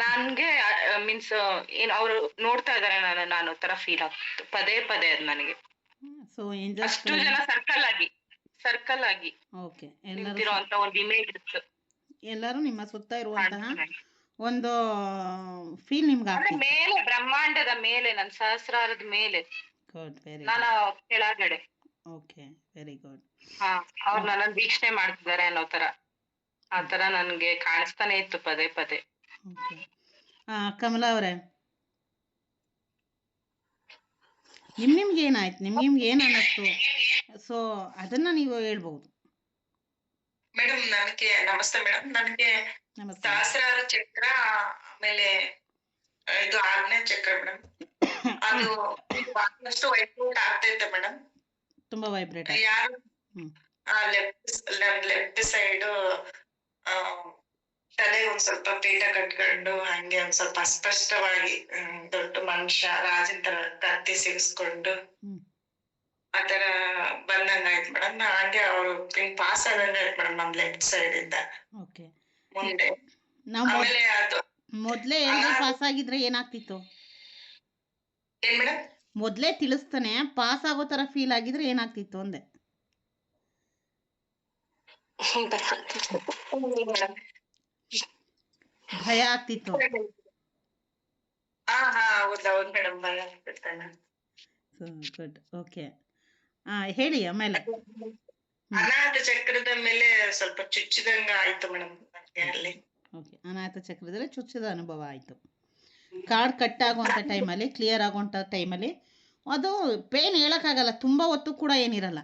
ನನ್ಗೆ ಮೀನ್ಸ್ ಏನ್ ಅವ್ರು ನೋಡ್ತಾ ಇದಾರೆ ನಾನು ನಾನು ತರ ಫೀಲ್ ಆಗ್ತಿತ್ತು ಪದೇ ಪದೇ ಅದ್ ನನಗೆ. ಅಷ್ಟು ಜನ ಸರ್ಕಲ್ ಆಗಿ ಸರ್ಕಲ್ ಆಗಿ ಓಕೆ ಎಲ್ಲರೂ ನಿಂತಿರೋ ಅಂತ ಒಂದು ಇಮೇಜ್ ಇತ್ತು. ಎಲ್ಲರೂ ನಿಮ್ಮ ಸುತ್ತ ಇರುವಂತಹ ಒಂದು ಫೀಲ್ ನಿಮ್ಗೆ ಮೇಲೆ ಬ್ರಹ್ಮಾಂಡದ ಮೇಲೆ ನನ್ನ ಸಹಸ್ರಾರದ ಮೇಲೆ. ಗುಡ್ ವೆರಿ ನಾನು ಕೆಳಗಡೆ. ಓಕೆ ವೆರಿ ಗುಡ್ ಹಾ ಅವ್ರು ನನ್ನ ವೀಕ್ಷಣೆ ಮಾಡ್ತಿದ್ದಾರೆ ಅನ್ನೋ ತರ ಆ ತರ ನನ್ಗೆ ಕಾಣಿಸ್ತಾನೆ ಇತ್ತು ಪದೇ ಪದೇ. ಓಕೆ. ಕಮಲಾ ಅವರೇ. ನಿಮ್ ನಿಮ್ಗೆ ಏನಾಯ್ತು? ನಿಮ್ಗೆ ನಿಮ್ಗೆ ಏನು ಅನ್ನಿಸ್ತು? ಸೊ ಅದನ್ನ ನೀವು ಹೇಳ್ಬೋದು. ಮೇಡಮ್ ನನಗೆ ನಮಸ್ತೆ ಮೇಡಮ್. ನನಗೆ ಸಹಸ್ರಾರ ಚಕ್ರ ಆಮೇಲೆ ಇದು ಆಗ್ನೇಯ ಚಕ್ರ ಮೇಡಮ್. ಅದು ಬಹಳಷ್ಟು ವೈಬ್ರೇಟ್ ಆಗ್ತೈತೆ ಮೇಡಮ್. ತುಂಬಾ ವೈಬ್ರೇಟ್ ಯಾರು. ಲೆಫ್ಟ್ ಲೆಫ್ಟ್ ಸೈಡ್ ಒಂದ್ ಸ್ವಲ್ಪ ಪೀಠ ಕಟ್ಕೊಂಡು ಹಂಗೆ ಒಂದ್ ಸ್ವಲ್ಪ ಅಸ್ಪಷ್ಟವಾಗಿ ದೊಡ್ಡ ಮನುಷ್ಯ ರಾಜನ್ ತರ ಕತ್ತಿ ಸಿಗಿಸ್ಕೊಂಡು. ಆತರ ಬಂದಂಗ ಆಯ್ತು ಮೇಡಮ್. ಹಂಗೆ ಅವ್ರು ಹಿಂಗ್ ಪಾಸ್ ಆದಂಗ ಆಯ್ತು ಮೇಡಮ್ ನಮ್ ಲೆಫ್ಟ್ ಸೈಡ್ ಇಂದ. ಮುಂದೆ. ಆಮೇಲೆ ಅದು ಮೊದ್ಲೇ ಏನಾದ್ರು ಪಾಸ್ ಆಗಿದ್ರೆ ಏನಾಗ್ತಿತ್ತು? ಏನ್ ಮೇಡಮ್? ಮೊದ್ಲೇ ತಿಳಿಸ್ತಾನೆ ಪಾಸ್ ಆಗೋ ತರ ಫೀಲ್ ಆಗಿದ್ರೆ ಏನಾಗ್ತಿತ್ತು ಅಂದೆ. ಮೇಡಮ್ ಭಯ ಆಗ್ತಿತ್ತು. ಗುಡ್ ಓಕೆ ಹಾಂ ಹೇಳಿ ಆಮೇಲೆ. ಅನಾಥ ಚಕ್ರದ ಮೇಲೆ ಸ್ವಲ್ಪ ಚುಚ್ಚಿದಂಗ ಆಯ್ತು ಮೇಡಮ್ ಓಕೆ ಅನಾಥ ಚಕ್ರದಲ್ಲಿ ಚುಚ್ಚಿದ ಅನುಭವ ಆಯಿತು. ಕಾರ್ಡ್ ಕಟ್ ಆಗುವಂಥ ಟೈಮಲ್ಲಿ ಕ್ಲಿಯರ್ ಆಗುವಂಥ ಟೈಮಲ್ಲಿ ಅದು ಪೇನ್ ಹೇಳೋಕ್ಕಾಗಲ್ಲ ತುಂಬಾ ಹೊತ್ತು ಕೂಡ ಏನಿರಲ್ಲ.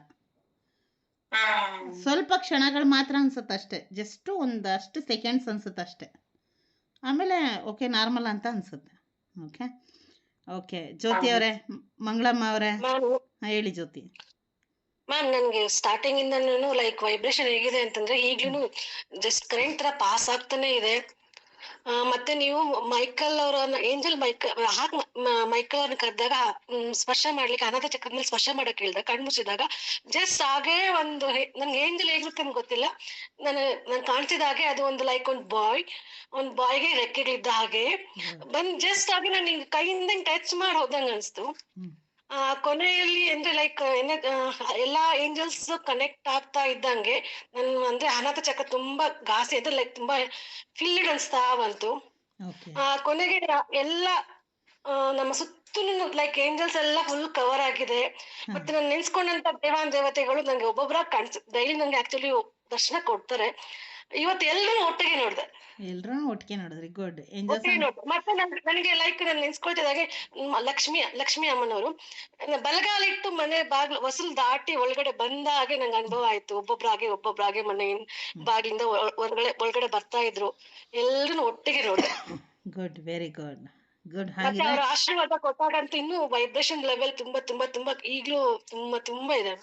ಸ್ವಲ್ಪ ಕ್ಷಣಗಳು ಮಾತ್ರ ಅನ್ಸುತ್ತೆ ಅಷ್ಟೇ ಜಸ್ಟ್ ಒಂದಷ್ಟು ಸೆಕೆಂಡ್ಸ್ ಅನ್ಸುತ್ತೆ ಅಷ್ಟೇ ಆಮೇಲೆ ಓಕೆ ನಾರ್ಮಲ್ ಅಂತ ಅನ್ಸುತ್ತೆ. ಓಕೆ ಓಕೆ ಜ್ಯೋತಿ ಅವರೇ ಮಂಗಳಮ್ಮ ಅವರೇ ಹೇಳಿ ಜ್ಯೋತಿ. ಮ್ಯಾಮ್ ನನ್ಗೆ ಸ್ಟಾರ್ಟಿಂಗ್ ಇಂದನೂ ಲೈಕ್ ವೈಬ್ರೇಷನ್ ಹೇಗಿದೆ ಅಂತಂದ್ರೆ ಈಗ್ಲೂ ಜಸ್ಟ್ ಕರೆಂಟ್ ತರ ಪಾಸ್ ಆಗ್ತಾನೆ ಇದೆ. ಮತ್ತೆ ನೀವು ಮೈಕಲ್ ಅವರ ಏಂಜಲ್ ಮೈಕಲ್ ಹಾಕ್ ಮೈಕಲ್ ಅವ್ರನ್ನ ಕರೆದಾಗ ಸ್ಪರ್ಶ ಮಾಡ್ಲಿಕ್ಕೆ ಅನಾಥ ಚಕ್ರದ ಮೇಲೆ ಸ್ಪರ್ಶ ಮಾಡಕ್ ಹೇಳ್ದ ಕಣ್ ಮುಚ್ಚಿದಾಗ ಜಸ್ಟ್ ಹಾಗೆ ಒಂದು ನಂಗೆ ನನ್ಗೆ ಏಂಜಲ್ ಹೇಗಿರುತ್ತೆ ಅಂತ ಗೊತ್ತಿಲ್ಲ. ನಾನು ನಾನು ಕಾಣ್ತಿದ್ದ ಹಾಗೆ ಅದು ಒಂದು ಲೈಕ್ ಒಂದು ಬಾಯ್ ಒಂದ್ ಬಾಯ್ಗೆ ರೆಕ್ಕೆಗಳಿದ್ದ ಹಾಗೆ. ಬಂದ್ ಜಸ್ಟ್ ಹಾಗೆ ನಾನು ಕೈಯಿಂದ ಟಚ್ ಮಾಡಿ ಹೋದಂಗ ಅನ್ಸ್ತು. ಕೊನೆಯಲ್ಲಿ ಅಂದ್ರೆ ಲೈಕ್ ಎಲ್ಲಾ ಏಂಜಲ್ಸ್ ಕನೆಕ್ಟ್ ಆಗ್ತಾ ಇದ್ದಂಗೆ ನನ್ ಅಂದ್ರೆ ಅನಾಥ ಚಕ್ರ ತುಂಬಾ ಘಾಸಿ ಅಂದ್ರೆ ಲೈಕ್ ತುಂಬಾ ಫಿಲ್ಡ್ ಅನ್ಸ್ತಾ ಬಂತು. ಆ ಕೊನೆಗೆ ಎಲ್ಲ ನಮ್ಮ ಸುತ್ತಲೂ ಲೈಕ್ ಏಂಜಲ್ಸ್ ಎಲ್ಲ ಫುಲ್ ಕವರ್ ಆಗಿದೆ. ಮತ್ತೆ ನಾನು ನೆನ್ಸ್ಕೊಂಡಂತ ದೇವಾನ್ ದೇವತೆಗಳು ನಂಗೆ ಒಬ್ಬೊಬ್ಬರ ಕಾಣಿಸ್ ಡೈಲಿ ನಂಗೆ ಆಕ್ಚುಲಿ ದರ್ಶನ ಕೊಡ್ತಾರೆ. ಇವತ್ತು ಎಲ್ಲರೂ ಒಟ್ಟಿಗೆ ನೋಡ್ದೆ. ಎಲ್ಲರೂ ಒಟ್ಟಿಗೆ ನೋಡಿದ್ರಿ ಗುಡ್ ಮತ್ತೆ ನನಗೆ ಲೈಕ್ ನಾನು ನೆನ್ಸ್ಕೊಳ್ತಿದ್ದಾಗೆ ಮ್- ಲಕ್ಷ್ಮಿ ಲಕ್ಷ್ಮಿ ಅಮ್ಮನವರು ಬಲಗಾಲಿಟ್ಟು ಮನೆ ಬಾಗ್ಲು ಹೊಸಲ್ ದಾಟಿ ಒಳಗಡೆ ಬಂದ ಹಾಗೆ ನಂಗೆ ಅನುಭವ ಆಯ್ತು. ಒಬ್ಬೊಬ್ರಾಗೆ ಒಬ್ಬೊಬ್ರಾಗೆ ಮನೆ ಬಾಗಿಲಿಂದ ಒಳಗಡೆ ಹೊರಗಡೆ ಒಳಗಡೆ ಬರ್ತಾ ಇದ್ರು. ಎಲ್ಲರೂ ಒಟ್ಟಿಗೆ ನೋಡ್ದೆ. ಗುಡ್ ವೆರಿ ಗುಡ್ ಗುಡ್ ಅವ್ರ ಆಶೀರ್ವಾದ ಕೊಟ್ಟಾಗಂತೂ ಇನ್ನು ವೈಬ್ರೇಷನ್ ಲೆವೆಲ್ ತುಂಬಾ ತುಂಬಾ ತುಂಬಾ ಈಗ್ಲೂ ತುಂಬಾ ತುಂಬಾ ಇದೆ.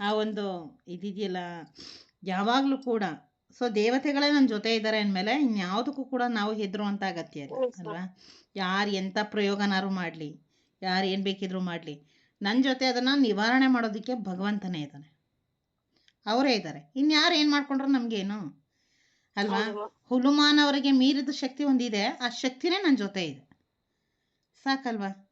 ಆ ಒಂದು ಇದಿದೆಯಲ್ಲ ಯಾವಾಗಲೂ ಕೂಡ. ಸೊ ದೇವತೆಗಳೇ ನನ್ನ ಜೊತೆ ಇದ್ದಾರೆ ಅಂದಮೇಲೆ ಇನ್ಯಾವುದಕ್ಕೂ ಕೂಡ ನಾವು ಹೆದರುವಂಥ ಅಗತ್ಯ ಇಲ್ಲ ಅಲ್ವಾ? ಯಾರು ಎಂಥ ಪ್ರಯೋಗನಾರು ಮಾಡಲಿ ಯಾರು ಏನು ಬೇಕಿದ್ರು ಮಾಡಲಿ. ನನ್ನ ಜೊತೆ ಅದನ್ನು ನಿವಾರಣೆ ಮಾಡೋದಕ್ಕೆ ಭಗವಂತನೇ ಇದ್ದಾನೆ ಅವರೇ ಇದ್ದಾರೆ ಇನ್ಯಾರು ಏನು ಮಾಡ್ಕೊಂಡ್ರು ನಮಗೇನು? ಅಲ್ವಾ? ಹುಲುಮಾನವರಿಗೆ ಹುಲುಮಾನ್ ಅವರಿಗೆ ಮೀರಿದ ಶಕ್ತಿ ಒಂದಿದೆ ಆ ಶಕ್ತಿನೇ ನನ್ನ ಜೊತೆ ಇದೆ. ಸಾಕಲ್ವಾ?